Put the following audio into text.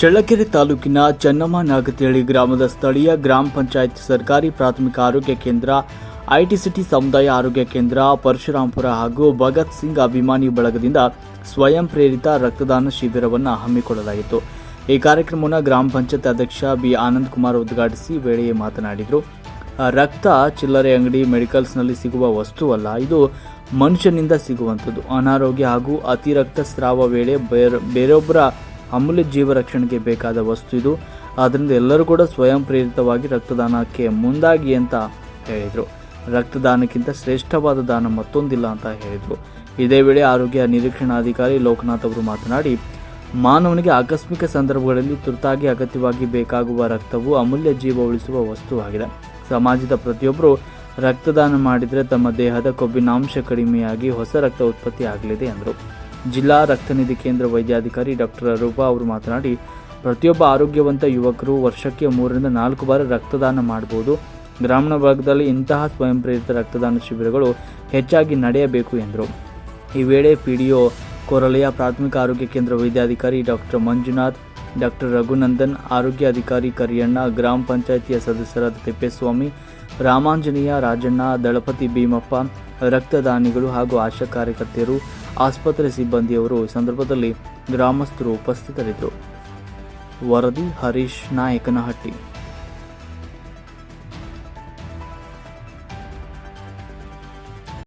ಚಳ್ಳಕೆರೆ ತಾಲೂಕಿನ ಚನ್ನಮ್ಮ ನಾಗತಿಹಳ್ಳಿ ಗ್ರಾಮದ ಸ್ಥಳೀಯ ಗ್ರಾಮ ಪಂಚಾಯತ್ ಸರ್ಕಾರಿ ಪ್ರಾಥಮಿಕ ಆರೋಗ್ಯ ಕೇಂದ್ರ, ಐಟಿ ಸಿಟಿ ಸಮುದಾಯ ಆರೋಗ್ಯ ಕೇಂದ್ರ, ಪರಶುರಾಂಪುರ ಹಾಗೂ ಭಗತ್ ಸಿಂಗ್ ಅಭಿಮಾನಿ ಬಳಗದಿಂದ ಸ್ವಯಂ ಪ್ರೇರಿತ ರಕ್ತದಾನ ಶಿಬಿರವನ್ನು ಹಮ್ಮಿಕೊಳ್ಳಲಾಯಿತು. ಈ ಕಾರ್ಯಕ್ರಮವನ್ನು ಗ್ರಾಮ ಪಂಚಾಯತ್ ಅಧ್ಯಕ್ಷ ಬಿ ಆನಂದ್ ಕುಮಾರ್ ಉದ್ಘಾಟಿಸಿ ವೇಳೆಯೇ ಮಾತನಾಡಿದರು. ರಕ್ತ ಚಿಲ್ಲರೆ ಅಂಗಡಿ ಮೆಡಿಕಲ್ಸ್ನಲ್ಲಿ ಸಿಗುವ ವಸ್ತುವಲ್ಲ ಇದು ಮನುಷ್ಯನಿಂದ ಸಿಗುವಂಥದ್ದು. ಅನಾರೋಗ್ಯ ಹಾಗೂ ಅತಿ ರಕ್ತಸ್ರಾವ ವೇಳೆ ಬೇರೆ, ಬೇರೊಬ್ಬರ ಅಮೂಲ್ಯ ಜೀವ ರಕ್ಷಣೆಗೆ ಬೇಕಾದ ವಸ್ತು ಇದು. ಆದ್ದರಿಂದ ಎಲ್ಲರೂ ಕೂಡ ಸ್ವಯಂ ಪ್ರೇರಿತವಾಗಿ ರಕ್ತದಾನಕ್ಕೆ ಮುಂದಾಗಿ ಅಂತ ಹೇಳಿದರು. ರಕ್ತದಾನಕ್ಕಿಂತ ಶ್ರೇಷ್ಠವಾದ ದಾನ ಮತ್ತೊಂದಿಲ್ಲ ಅಂತ ಹೇಳಿದರು. ಇದೇ ವೇಳೆ ಆರೋಗ್ಯ ನಿರೀಕ್ಷಣಾಧಿಕಾರಿ ಲೋಕನಾಥ್ ಅವರು ಮಾತನಾಡಿ, ಮಾನವನಿಗೆ ಆಕಸ್ಮಿಕ ಸಂದರ್ಭಗಳಲ್ಲಿ ತುರ್ತಾಗಿ ಅಗತ್ಯವಾಗಿ ಬೇಕಾಗುವ ರಕ್ತವು ಅಮೂಲ್ಯ ಜೀವ ಉಳಿಸುವ ವಸ್ತುವಾಗಿದೆ. ಸಮಾಜದ ಪ್ರತಿಯೊಬ್ಬರು ರಕ್ತದಾನ ಮಾಡಿದರೆ ತಮ್ಮ ದೇಹದ ಕೊಬ್ಬಿನಾಂಶ ಕಡಿಮೆಯಾಗಿ ಹೊಸ ರಕ್ತ ಉತ್ಪತ್ತಿ ಆಗಲಿದೆ ಎಂದರು. ಜಿಲ್ಲಾ ರಕ್ತನಿಧಿ ಕೇಂದ್ರ ವೈದ್ಯಾಧಿಕಾರಿ ಡಾಕ್ಟರ್ ಅರೂಪ ಅವರು ಮಾತನಾಡಿ, ಪ್ರತಿಯೊಬ್ಬ ಆರೋಗ್ಯವಂತ ಯುವಕರು ವರ್ಷಕ್ಕೆ ಮೂರರಿಂದ ನಾಲ್ಕು ಬಾರಿ ರಕ್ತದಾನ ಮಾಡಬಹುದು. ಗ್ರಾಮೀಣ ಭಾಗದಲ್ಲಿ ಇಂತಹ ಸ್ವಯಂ ಪ್ರೇರಿತ ರಕ್ತದಾನ ಶಿಬಿರಗಳು ಹೆಚ್ಚಾಗಿ ನಡೆಯಬೇಕು ಎಂದರು. ಈ ವೇಳೆ ಪಿಡಿಒ ಕೊರಲೆಯ ಪ್ರಾಥಮಿಕ ಆರೋಗ್ಯ ಕೇಂದ್ರ ವೈದ್ಯಾಧಿಕಾರಿ ಡಾಕ್ಟರ್ ಮಂಜುನಾಥ್, ಡಾಕ್ಟರ್ ರಘುನಂದನ್, ಆರೋಗ್ಯ ಅಧಿಕಾರಿ ಕರಿಯಣ್ಣ, ಗ್ರಾಮ ಪಂಚಾಯಿತಿಯ ಸದಸ್ಯರಾದ ತಿಪ್ಪೇಸ್ವಾಮಿ, ರಾಮಾಂಜನೇಯ ರಾಜಣ್ಣ, ದಳಪತಿ ಭೀಮಪ್ಪ ರಕ್ತದಾನಿಗಳು ಹಾಗೂ ಆಶಾ ಕಾರ್ಯಕರ್ತೆಯರು ಆಸ್ಪತ್ರೆ ಸಿಬ್ಬಂದಿಯವರು ಈ ಸಂದರ್ಭದಲ್ಲಿ ಗ್ರಾಮಸ್ಥರು ಉಪಸ್ಥಿತರಿದ್ದರು. ವರದಿ ಹರೀಶ್ ನಾಯಕನಹಟ್ಟಿ.